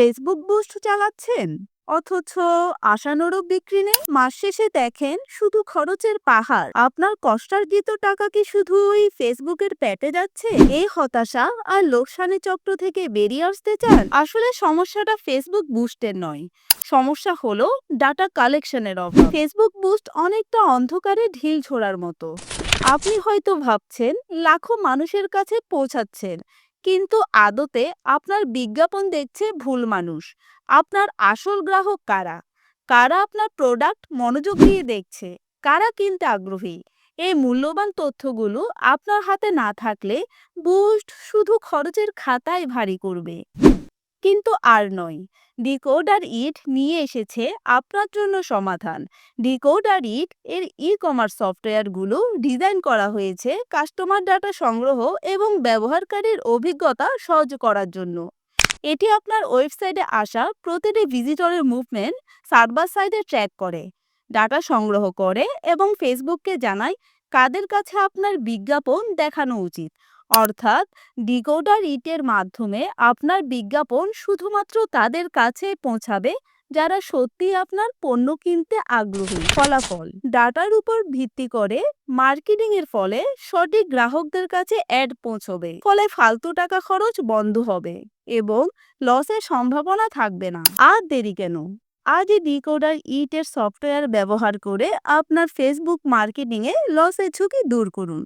Facebook boost চালাচ্ছেন? অথচ আশানুরূপ বিক্রি নেই? মাস শেষে দেখেন শুধু খরচের পাহাড়। আপনার কষ্টার্জিত টাকা কি শুধু ওই ফেসবুকের পেটে যাচ্ছে? এই হতাশা আর লোকসানি চক্র থেকে বেরিয়ে আসতে চান? আসলে সমস্যাটা ফেসবুক বুস্টের নয়। সমস্যা হলো ডাটা কালেকশনের অভাব। ফেসবুক বুস্ট অনেকটা অন্ধকারে ঢিল ছোড়ার মতো। আপনি হয়তো ভাবছেন, লাখো মানুষের কাছে পৌঁছাচ্ছেন। কিন্তু আদতে আপনার বিজ্ঞাপন দেখছে ভুল মানুষ। আপনার আসল গ্রাহক কারা? কারা আপনার প্রোডাক্ট মনোযোগ দিয়ে দেখছে? কারা কিনতে আগ্রহী? এই মূল্যবান তথ্যগুলো আপনার হাতে না থাকলে বুস্ট শুধু খরচের খাতায় ভারী করবে। কিন্তু আর নয়। ডিকোডার ইট নিয়ে এসেছে আপনার জন্য সমাধান। ডিকোডার ইট এর ই কমার্স সফটওয়্যারগুলো ডিজাইন করা হয়েছে কাস্টমার ডাটা সংগ্রহ এবং ব্যবহারকারীর অভিজ্ঞতা সহজ করার জন্য। এটি আপনার ওয়েবসাইটে আসা প্রতিটি ভিজিটরের মুভমেন্ট সার্ভার সাইডে ট্র্যাক করে, ডাটা সংগ্রহ করে এবং ফেসবুককে জানায় কাদের কাছে আপনার বিজ্ঞাপন দেখানো উচিত। অর্থাৎ ডিকোডার ইটের মাধ্যমে আপনার বিজ্ঞাপন শুধুমাত্র তাদের কাছে পৌঁছাবে, যারা সত্যি আপনার পণ্য কিনতে আগ্রহী। ফলাফল, ডাটার উপর ভিত্তি করে মার্কেটিং এর ফলে সঠিক গ্রাহকদের কাছে অ্যাড পৌঁছবে, ফলে ফালতু টাকা খরচ বন্ধ হবে এবং লসের সম্ভাবনা থাকবে না। আর দেরি কেন? আজই ডিকোডার ইটের সফটওয়্যার ব্যবহার করে আপনার ফেসবুক মার্কেটিংয়ে লসের ঝুঁকি দূর করুন।